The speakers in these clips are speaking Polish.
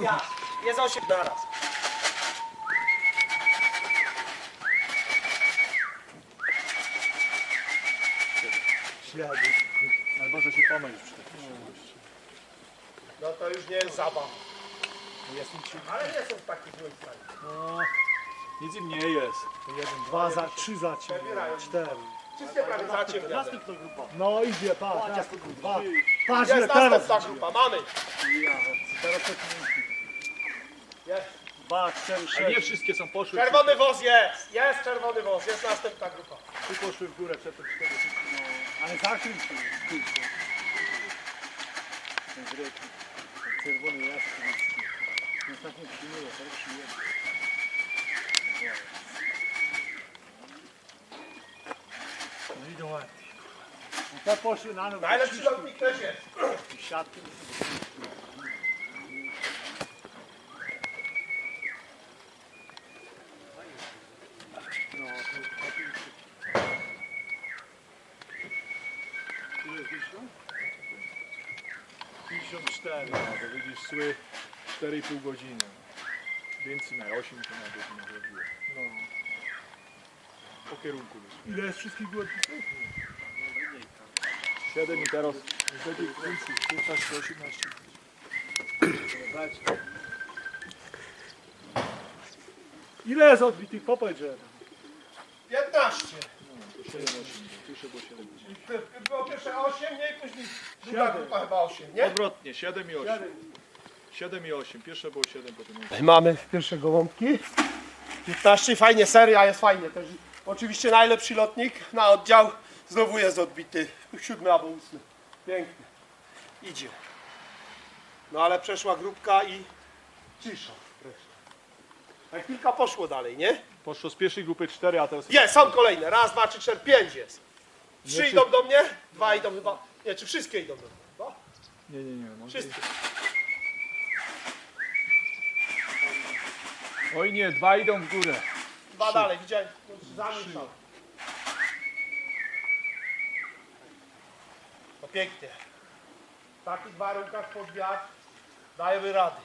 Ja, jest 8 naraz. Ślady. Ale może się pomylić przy takiej szybkości. No to już nie jest zabawa. Ale nie są w takich złym stanie. No, Nic im nie jest. jeden, dwa, za, trzy za ciebie, cztery. Wszystkie prawie zaciemnione. Następna grupa. No idzie, patrz, następny, dwa. Patrz, ile Jest teraz następna grupa, mamy. Teraz to Jest. Dwa, cztery, A nie wszystkie są poszły. Czerwony woz jest. Jest czerwony woz, jest następna grupa. Tu poszły w górę przed te cztery. Ale zakręć tu, kurczę. Ten zryk. Ten Czerwony jasny. Ostatnio przyjmuję, teraz przyjmuję. No idą ładnie. No to poszły na nowo. Najlepszy lotnik też jest. Siatki. No, Ile wyszło? 54. No to widzisz, szły 4,5 godziny. Więcej na 8 to na godzinę zrobiło. no. Po kierunku. Ile jest wszystkich głodników? 7 i teraz wtedy więcej, 15, 18. Ile jest odbitych? Popatrz, że 15. 7, 8. Pierwsze było 7. I ty- Było pierwsze 8, nie? Później druga Siedem. grupa chyba 8, nie? Odwrotnie, 7 i 8. 7 i 8. Pierwsze było 7, potem 8. Mamy pierwsze gołąbki. 15, fajnie, seria jest fajnie. Też, oczywiście najlepszy lotnik na oddział. Znowu jest odbity. Siódmy albo ósmy. Piękny. Idzie. No ale przeszła grupka i cisza. A kilka poszło dalej, nie? Poszło z pierwszej grupy 4, a teraz Jest, są kolejne. Raz, dwa, trzy, cztery, pięć jest. Trzy idą do mnie, dwa idą chyba. Nie, czy wszystkie idą do mnie? Chyba? Nie, nie, nie. Może... Wszystkie. Oj nie, dwa idą w górę. Dwa dalej, widziałem. Zamieszał. No pięknie. W takich warunkach pod wiatr dajemy rady.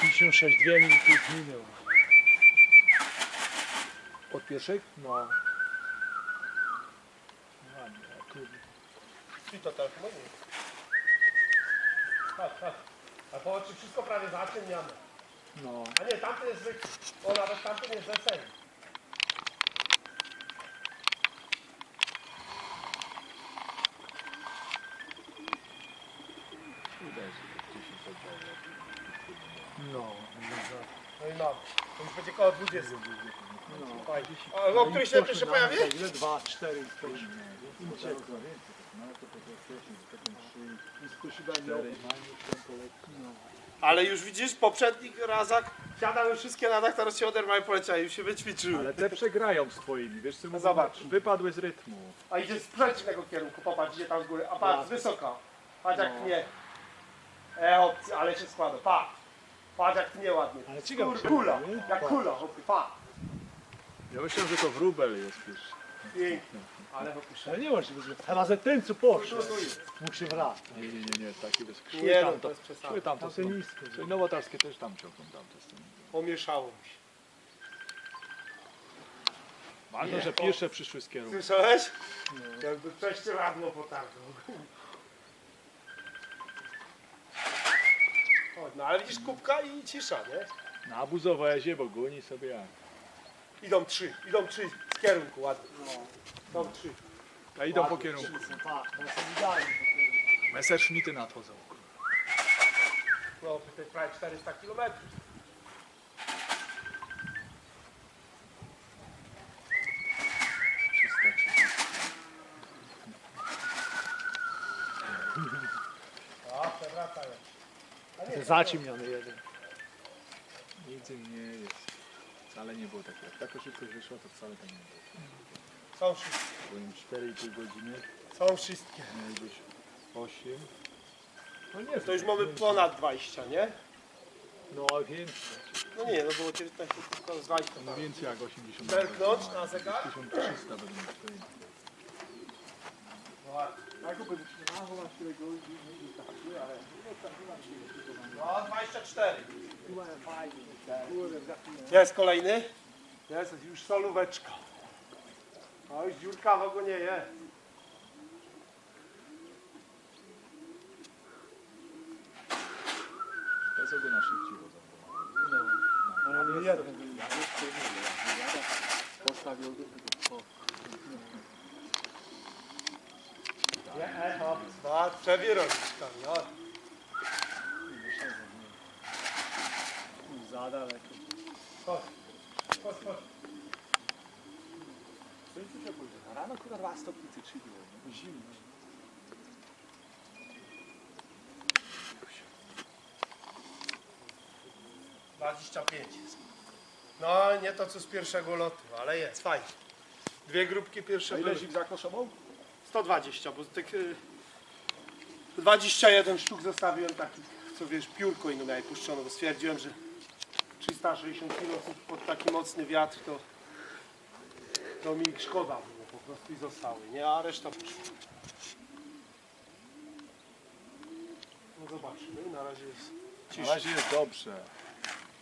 56, dwie minuty już minęło. Od pierwszej? No. Ładnie, kurde. I to tak mówię. A po oczy wszystko prawie zaciemniane. No. A nie, tamten jest zwykły. O, nawet tamten jest weseli. No. No i mamy. To już będzie koło 20. no. Fajnie. A o której się pierwsze pojawi? Ile? Dwa, cztery. cztery. Ale już widzisz, w poprzednich razach siadały wszystkie na dach, teraz się oderwały poleciały, już się wyćwiczyły. Ale te przegrają swoimi, wiesz co mówię? zobacz. Wypadły z rytmu. A idzie z przeciwnego kierunku, popatrz, idzie tam z góry, a patrz, z wysoka. Patrz jak tnie. E, opcja, ale się składa, patrz. Patrz jak tnie ładnie. Ale ciekawe, Kur, kula, nie? jak kula, hopy, patrz. Ja myślałem, że to wróbel jest. Pięknie. Ale Ale nie możliwe, że... Chyba, że ten co poszedł, jest. mógł się wracać. Nie, nie, nie, nie, taki bez Szły Nie no, tam, to jest przesada. Szły tam, to są. Niskie. Czyli nowotarskie też tam ciągną tamte strony. Pomieszało mi się. Ważne, że pierwsze przyszły z kierunku. Słyszałeś? Jakby prześcieradło potarło. Chodź, no ale widzisz kubka i cisza, nie? Na buzowezie, bo goni sobie jak. Idą trzy, idą trzy kierunku ładnie. Są trzy. A idą po kierunku. Patrz, teraz sobie dają. Messerschmitty nadchodzą. No, to jest prawie 400 km. Przewracają. Zaciemniony jeden. Nic im nie jest. Wcale nie było takiego. Jak taka szybkość wyszła, to wcale tak nie było. są wszystkie. Bo im 4,5 godziny, Są wszystkie. być 8. No nie, To już mamy ponad 20, nie? No więcej. No nie, no było 19, tylko z 20. No więcej jak 80. Zerknąć na zegar? 1300 będą mieć kolejne. Tak No, 24. Jest kolejny. Jest już solóweczka. O, już dziurka w ogonie jest. To jest ogólna. No, ale jeden. Postawił. Nie, echo. Dwa, przewieroń tam, no. Za daleko. Chodź, chodź, chodź. A rano kurwa 2 stopnie ty trzy było? Zimno. Dwadzieścia pięć jest. No, nie to co z pierwszego lotu, ale jest, fajnie. Dwie grupki pierwsze A ile były. zik zakoszową? 120, bo tych y, 21 sztuk zostawiłem takich, co wiesz, piórko inne miałem puszczone, bo stwierdziłem, że 360 kg pod taki mocny wiatr to, to mi szkoda było po prostu i zostały, nie? A reszta poszła. No zobaczymy, na razie jest Na razie jest dobrze.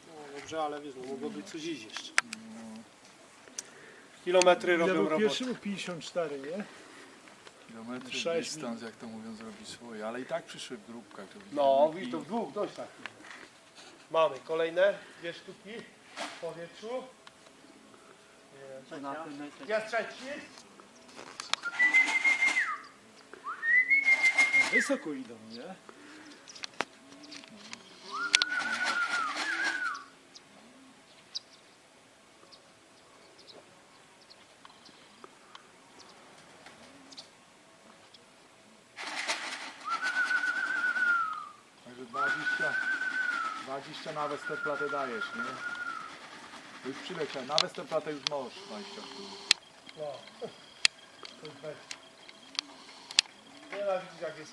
No, dobrze, ale wiesz, no, mogło być coś iść jeszcze. Kilometry robią robotę. pierwszy był 54, nie? Kilometry, Sześć dystans, jak to mówią, zrobi swoje. Ale i tak przyszły w grupkach. To No, widzimy. i to w dwóch, dość tak. Mamy kolejne dwie sztuki w powietrzu. Jest trzeci. Wysoko idą, nie? 20 na Westerplatte dajesz, nie? To Już przyleciał. Na Westerplatte już możesz 20 sztuk. No. To jest weź. Nie no, widzisz jak jest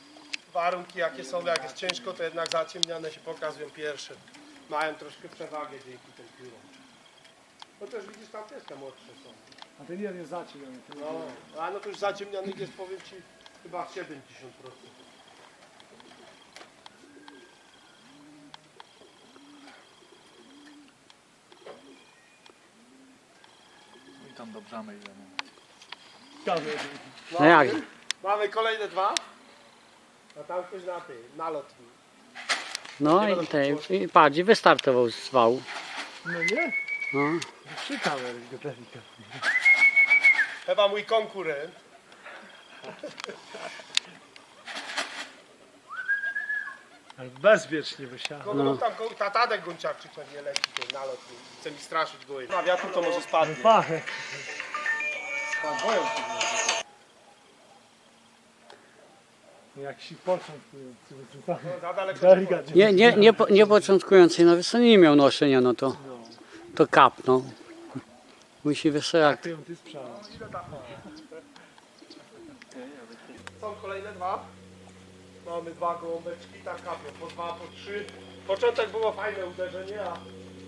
warunki jakie są, jak jest ciężko, to jednak zaciemniane się pokazują pierwsze. Mają troszkę przewagę dzięki tym piórom. No też widzisz tam też te młodsze są. A ten jeden jest zacieniony. ten No, a no to już zaciemnionych jest powiem Ci chyba 70%. Tam dobrzamy ile no. No jak? Mamy kolejne dwa. A tam ktoś na ty, na lotni. No i, te, i patrz, i wystartował z wału. No nie? No. Trzy kamery go delikatnie. Chyba mój konkurent. Ale bezpiecznie wysiadł. Kogo no. tam ko- ta Tadek Gonciarczyk pewnie leci ten na lotni. Chce mi straszyć go. Na wiatru to może spadnie. Boją się. Jak się początkują. No, za daleko. Delikatnie. Nie, nie, nie, po- nie początkujący, no wiesz co, nie miał noszenia, no to, No. to kapnął. Musi Ty sprzedał. Są kolejne dwa. Mamy dwa gołąbeczki, tak kapią. Po dwa, po trzy. Początek było fajne uderzenie, a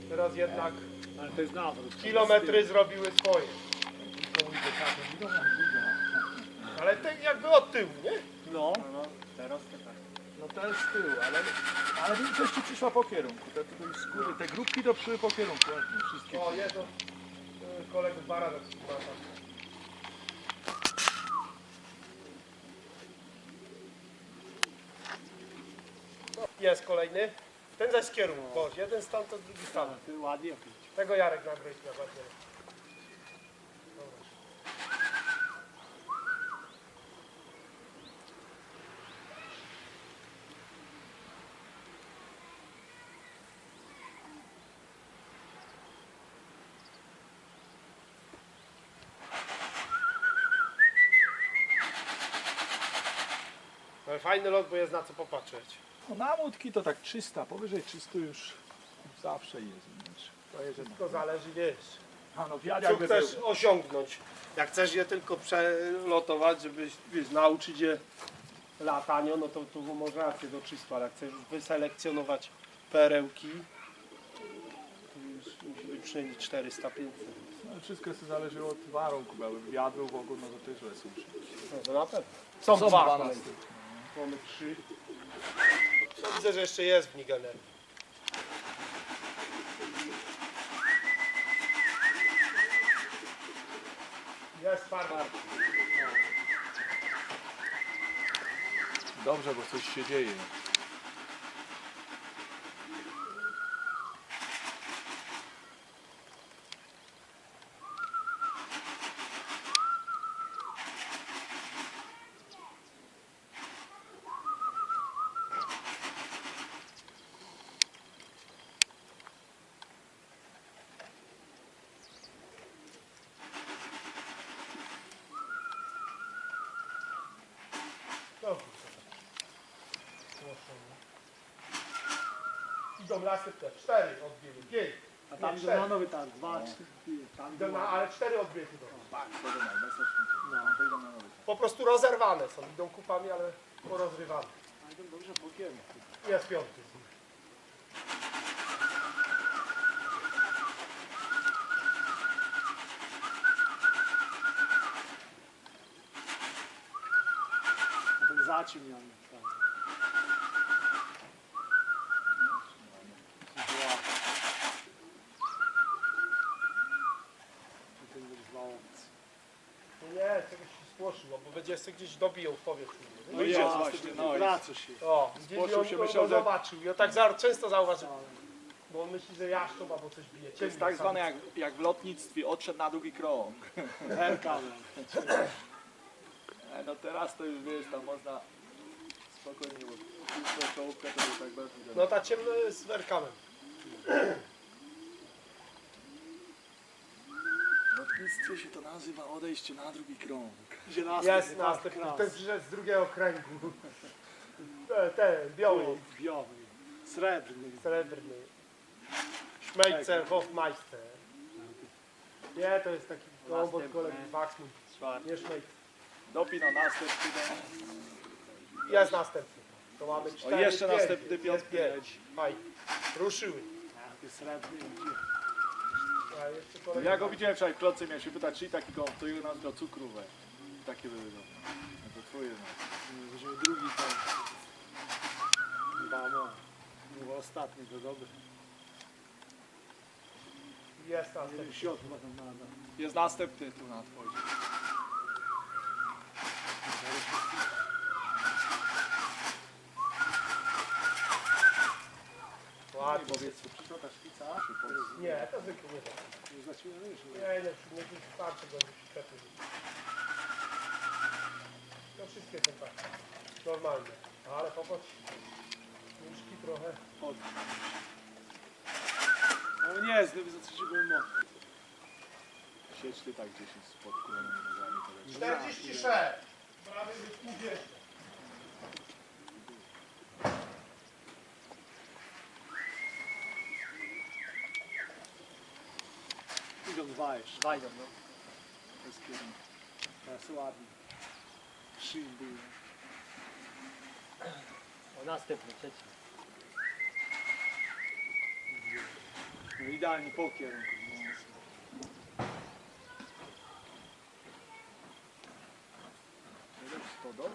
teraz jednak Ale to jest nawrót. kilometry zrobiły swoje. Ale tak jakby od tyłu, nie? No. no. Teraz to tak. No to jest z tyłu, ale, ale większość ci przyszła po kierunku. Te, te skóry, te grupki to przyszły po kierunku. Wszystkie. O, jest od y, kolegów Baranek. Jest kolejny. Ten zaś z kierunku. Chodź, jeden stan, to drugi stan. Ty ładnie pić. Tego Jarek nagrać na bardziej. Fajny lot, bo jest na co popatrzeć. No na łódki to tak 300, powyżej 300 już zawsze jest. wiesz. To jest Tylko zależy, wiesz, A no wiatr co jakby chcesz był. osiągnąć. Jak chcesz je tylko przelotować, żeby wiesz, nauczyć je latania, no to tu może rację do 300, ale jak chcesz już wyselekcjonować perełki, to już musi być przynajmniej 400-500. No, wszystko jest zależy od warunków, jakby wiatr był wokół, no to też suszy. No to na pewno. Są, Są dwa. dwa kolejne. następne. Mamy trzy. No, widzę, że jeszcze jest w Nigerii. Jest farba. Dobrze, bo coś się dzieje. No. Proszę. Idą następne. Cztery odbiły. Pięć. A tam Nie, idą na nowy targ, dwa, cztery, tam Idą na, ale cztery odbiły idą. Tak. No, idą. Po prostu rozerwane są. Idą kupami, ale porozrywane. A idą dobrze bokiem. Jest piąty z nich. A ten zaciemniony. 120 gdzieś dobijał, powiedz mi. No i no jest właśnie, no wraca się. O, gdzieś on się, myślał, go że- zobaczył. Ja tak za, często zauważył. Bo on myśli, że ja sztuba, bo coś bije. To jest tak zwane jak, jak w lotnictwie, odszedł na drugi krąg. Herkamer. No teraz to już wiesz, tam można spokojnie, bo to tak No ta ciemna jest z werkamem. W lotnictwie się to nazywa odejście na drugi krąg. Jest następny, ten przyszedł z drugiego kręgu. Ten, ten biały, Biały. Srebrny. srebrny. Schmeitzer, Hofmeister. Nie, to jest taki gołąb od kolegi Waxman. Nie Schmeitzer. Dopino następny. Jest następny. To mamy cztery, jeszcze pięć. następny Jest piątki pięć. Fajnie. Ruszyły. Taki srebrny. idzie. A jeszcze No kolega ja go widziałem wczoraj w klocce, miałem się pytać, czy taki gołąb, to jego nazwa cukrówek. Takie były dobre. No to twoje no. Weźmiemy drugi ten. Chyba no. Chyba ostatni to dobry. Jest następny. środku ma tam nada. Jest następny tu na twoim. Ładnie. Powiedz, Czy to ta szpica? Nie, to zwykle nie tak. Zaczynamy już. Nie, nie, nie starczy go do świetny. To wszystkie są tak. Normalnie. Ale popatrz. Nóżki trochę. Ale nie, znowu za trzeciego mocno. Siedź ty tak gdzieś spod leci. 46. Prawie by Idą dwa jeszcze. Daj no. To jest kierunek. Teraz ładnie. Trzy były. O, następny, trzeci. No idealnie po kierunku. Jeden stodoł?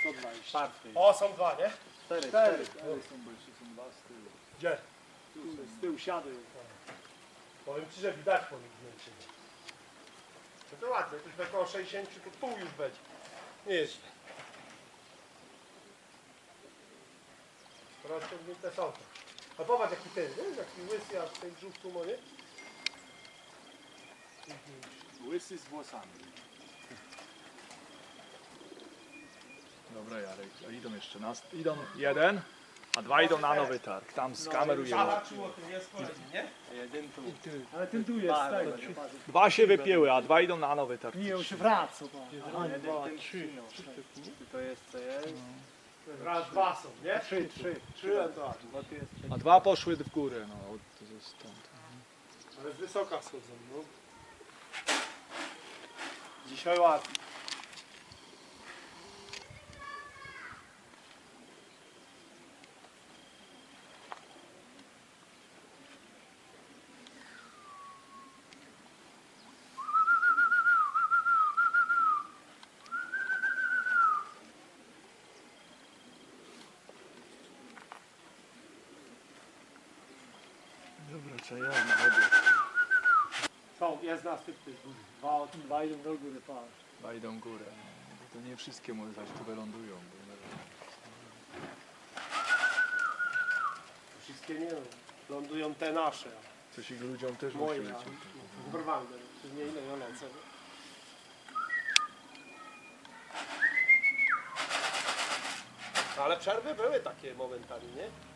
120. O, są dwa, nie? Cztery. Ale są, bo jeszcze są dwa z tyłu. Gdzie? Tu, z tyłu siady. Powiem Ci, że widać po nich zmęczenie. No to ładnie, to już około 60 to pół już będzie. Nie jest źle. Rozciągnięte są to. A popatrz jaki ten, nie? Jaki łysy, aż w tej brzuchu, no nie? Łysy z włosami. Dobra Jarek, a idą jeszcze nas. Idą jeden, a dwa idą na nowy targ. Tam z tu. Ale ten tu jest, tak. Dwa się wypięły, a dwa idą na nowy targ. Nie, on się wraca. Jeden, dwa, trzy. To jest co jest? Raz, dwa są, nie? Trzy, trzy. Trzy, dwa. A dwa poszły w górę, no od, to stąd. Ale z wysoka schodzą, no. Dzisiaj ładnie. Przejemny obiekt. Są, jest następny. Dwa, Dwa idą do góry, patrz. Dwa idą górę. To nie wszystkie może zaś tu wylądują. wszystkie nie. Lądują te nasze. Coś ich ludziom też Moje. musi a lecieć. Normalne. Nie ile ja lecę. Ale przerwy były takie momentami, nie?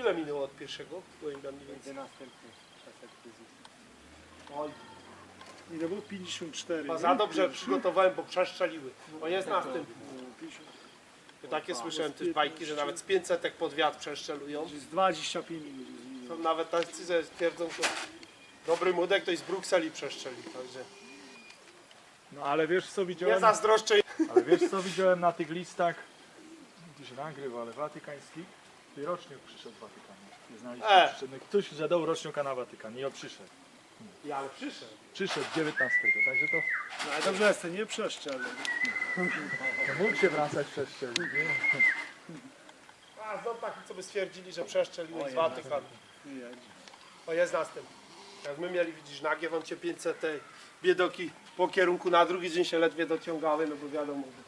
Ile minęło od pierwszego gołębia mniej więcej? następny. Oj, Ile było? 54. chyba nie? za dobrze Pierwszy. przygotowałem, bo przeszczeliły. Bo jest następny. No, 50. Takie słyszałem też bajki, że nawet z 500 pod wiatr przeszczelują. Z 25 minut. Są nawet tacy, że twierdzą, że dobry młodek to i z Brukseli przeszczeli. Także No ale wiesz co nie widziałem? zazdroszczę. Ale wiesz co widziałem na tych listach? Gdzieś nagrywa, ale watykańskich. I rocznik przyszedł z Watykanu. Nie znaliście, E. przyszedł. Ktoś zadał rocznika na Watykan i on przyszedł. Ja, ale przyszedł. Przyszedł 19, także to No, ale dobrze jest, to nie przeszczeli. to mógł się wracać przez ścieżkę? A, są taki, co by stwierdzili, że przeszczeliły z jedzie. O, jest następny. Jak my mieli, widzisz, nagiew, on cię 500 tej biedoki po kierunku na drugi dzień się ledwie dociągały, no bo wiadomo, że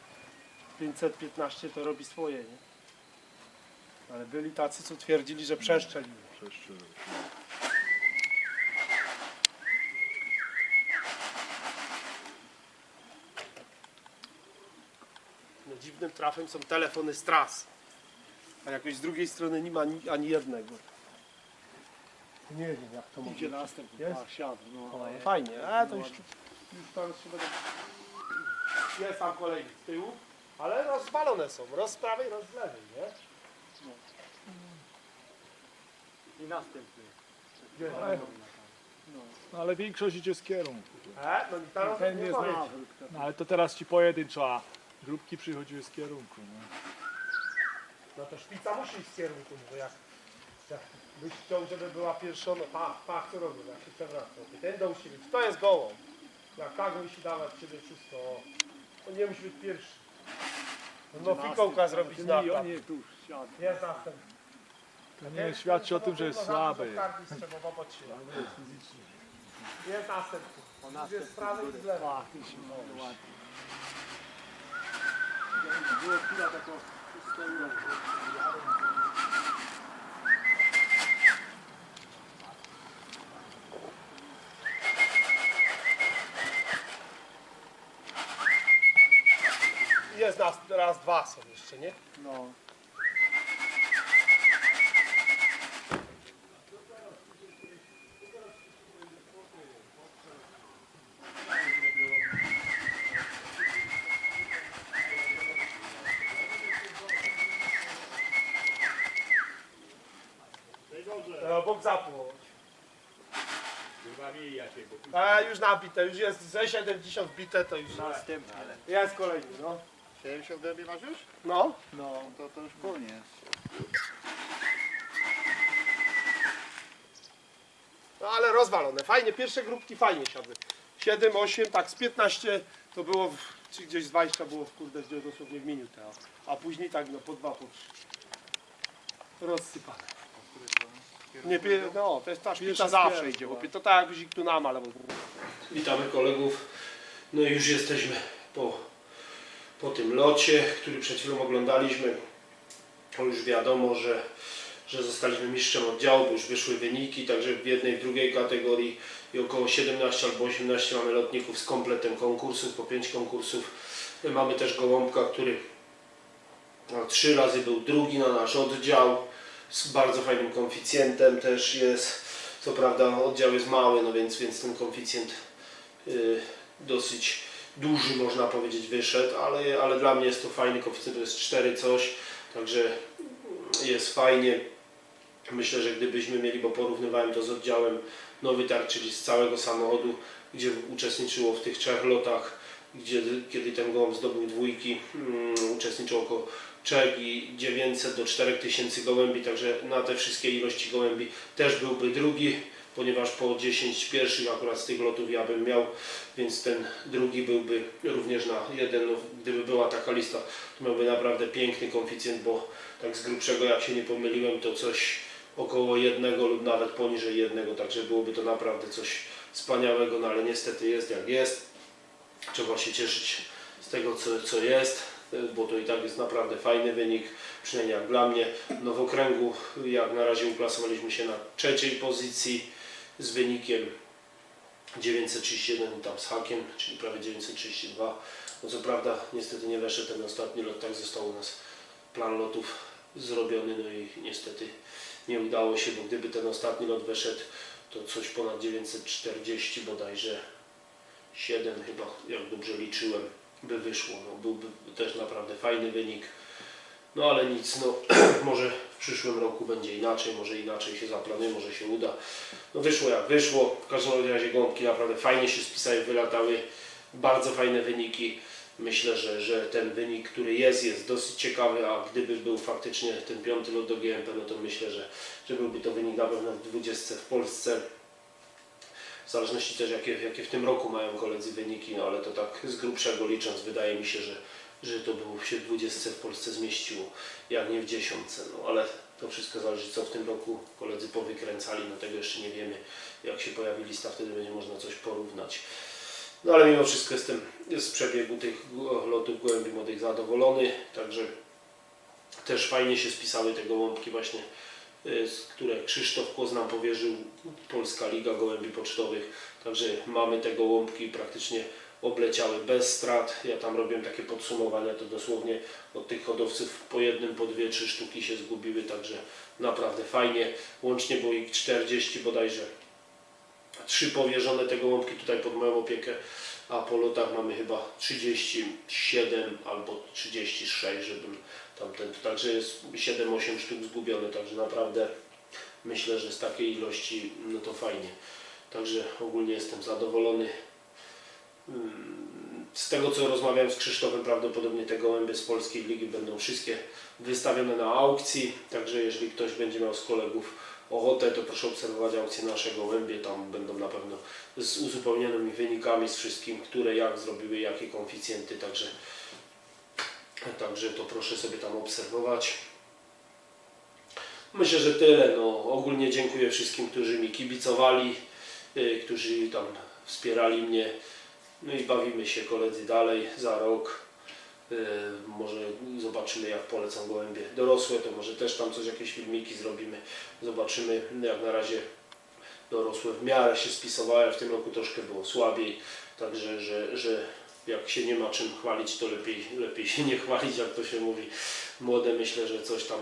515 to robi swoje, nie? Ale byli tacy, co twierdzili, że przeszczeliły. Przeszczelił. No, dziwnym trafem są telefony z tras. A jakoś z drugiej strony nie ma ani, ani jednego. Nie wiem jak to Idzie następny. Jest? Tak, siadł. No. O, fajnie, a to już, już teraz się będę... Jest tam kolejny z tyłu, ale rozwalone są, roz z prawej, roz z lewej, nie? I następny. Ale, no, ale większość idzie z kierunku. E, no i teraz Ten nie jest powiem. nawrót. No ale to teraz ci pojedynczo, a grupki przychodziły z kierunku. No. No to szpica musi iść z kierunku, bo jak, jak byś chciał, żeby była pierwszą, no pa, pa, co robię, jak się przewraca. Ten dom musi być, to jest gołą. Jak tak musi dawać ciebie wszystko, to nie musi być pierwszy. No fikołka zrobić na nie, nie, tu siadł. Jest następny. To nie świadczy o tym, że jest słaby. Jest następny. Jest z prawej i lewej. Było chwila. Jest nas raz, dwa są jeszcze, nie? No. No, Bóg zapłać. A już nabite, już jest ze 70 bite, to już Następny. jest kolejny, no. 70 dębie masz już? No, No. To to już koniec. no ale rozwalone, fajnie, pierwsze grupki fajnie siadły. 7, 8, tak z 15 to było, w, czy gdzieś z 20 było w kurde dosłownie w minutę, a, a później tak no po dwa, po trzy. Rozsypane. Nie, pie- no, to jest ta Pierwszy zawsze idzie, chłopie, to tak jak tu nam, ale... Witamy kolegów, no i już jesteśmy po, po tym locie, który przed chwilą oglądaliśmy. To już wiadomo, że, że zostaliśmy mistrzem oddziału, bo już wyszły wyniki, także w jednej, w drugiej kategorii i około 17 albo 18 mamy lotników z kompletem konkursów, po 5 konkursów. Mamy też Gołąbka, który no, trzy razy był drugi na nasz oddział z bardzo fajnym konficjentem też jest. Co prawda oddział jest mały, no więc, więc ten konficjent y, dosyć duży można powiedzieć wyszedł, ale, ale dla mnie jest to fajny koeficjent, to jest 4 coś, także jest fajnie. Myślę, że gdybyśmy mieli, bo porównywałem to z oddziałem Nowy Targ, czyli z całego samochodu, gdzie uczestniczyło w tych trzech lotach, gdzie kiedy ten gołąb zdobył dwójki, um, uczestniczyło około 3 i 900 do 4000 gołębi, także na te wszystkie ilości gołębi też byłby drugi, ponieważ po 10 pierwszych akurat z tych lotów ja bym miał, więc ten drugi byłby również na jeden, no, gdyby była taka lista, to miałby naprawdę piękny konficjent, bo tak z grubszego jak się nie pomyliłem, to coś około jednego lub nawet poniżej jednego, także byłoby to naprawdę coś wspaniałego, no ale niestety jest jak jest. Trzeba się cieszyć z tego, co, co jest, bo to i tak jest naprawdę fajny wynik, przynajmniej jak dla mnie. No w okręgu jak na razie uklasowaliśmy się na trzeciej pozycji z wynikiem 931 i tam z hakiem, czyli prawie 932. No co prawda niestety nie weszedł ten ostatni lot, tak został u nas plan lotów zrobiony, no i niestety nie udało się, bo gdyby ten ostatni lot weszedł, to coś ponad 940 bodajże 7 chyba, jak dobrze liczyłem, by wyszło. No, byłby też naprawdę fajny wynik. No ale nic, no może w przyszłym roku będzie inaczej, może inaczej się zaplanuje, może się uda. No wyszło jak wyszło, w każdym razie gąbki naprawdę fajnie się spisały, wylatały, bardzo fajne wyniki. Myślę, że, że ten wynik, który jest, jest dosyć ciekawy, a gdyby był faktycznie ten piąty lot do GMP, no to myślę, że, że byłby to wynik na pewno w 20 w Polsce. W zależności też jakie, jakie w tym roku mają koledzy wyniki, no ale to tak z grubszego licząc, wydaje mi się, że, że to by się w 20 w Polsce zmieściło, jak nie w dziesiątce. No ale to wszystko zależy co w tym roku koledzy powykręcali, no tego jeszcze nie wiemy. Jak się pojawi lista, wtedy będzie można coś porównać. No ale mimo wszystko jestem z przebiegu tych lotów gołębi młodych zadowolony, także też fajnie się spisały te gołąbki właśnie, które Krzysztof Kłos nam powierzył, Polska Liga Gołębi Pocztowych, także mamy te gołąbki praktycznie obleciały bez strat. Ja tam robiłem takie podsumowania, to dosłownie od tych hodowców po jednym, po dwie, trzy sztuki się zgubiły, także naprawdę fajnie. Łącznie było ich 40 bodajże. Trzy powierzone te gołąbki tutaj pod moją opiekę, a po lotach mamy chyba 37 albo 36, żebym tamten, także jest 7-8 sztuk zgubione, także naprawdę myślę, że z takiej ilości no to fajnie. Także ogólnie jestem zadowolony. Z tego co rozmawiałem z Krzysztofem, prawdopodobnie te gołębie z polskiej ligi będą wszystkie wystawione na aukcji. Także jeżeli ktoś będzie miał z kolegów ochotę, to proszę obserwować aukcję nasze gołębie. Tam będą na pewno z uzupełnionymi wynikami, z wszystkim, które jak zrobiły, jakie konficjenty. Także, także to proszę sobie tam obserwować. Myślę, że tyle. No, ogólnie dziękuję wszystkim, którzy mi kibicowali, y, którzy tam wspierali mnie. No i bawimy się koledzy dalej za rok. Y, Może zobaczymy jak polecą gołębie dorosłe, to może też tam coś, jakieś filmiki zrobimy. Zobaczymy jak na razie dorosłe w miarę się spisowały, w tym roku troszkę było słabiej, także że, że jak się nie ma czym chwalić, to lepiej, lepiej się nie chwalić, jak to się mówi. Młode myślę, że coś tam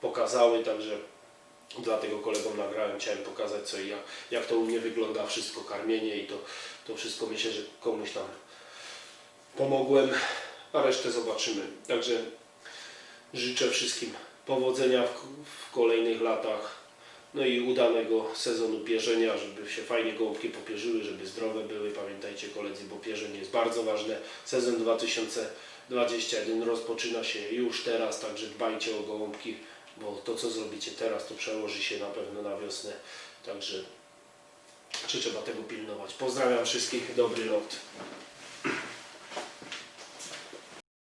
pokazały, także dlatego kolegom nagrałem, chciałem pokazać co i jak, jak to u mnie wygląda wszystko, karmienie i to, to wszystko myślę, że komuś tam pomogłem, a resztę zobaczymy. Także życzę wszystkim powodzenia w, w kolejnych latach. No i udanego sezonu pierzenia, żeby się fajnie gołąbki popierzyły, żeby zdrowe były. Pamiętajcie koledzy, bo pierzenie jest bardzo ważne. Sezon 2021 rozpoczyna się już teraz, także dbajcie o gołąbki, bo to co zrobicie teraz, to przełoży się na pewno na wiosnę. Także czy trzeba tego pilnować. Pozdrawiam wszystkich, dobry lot.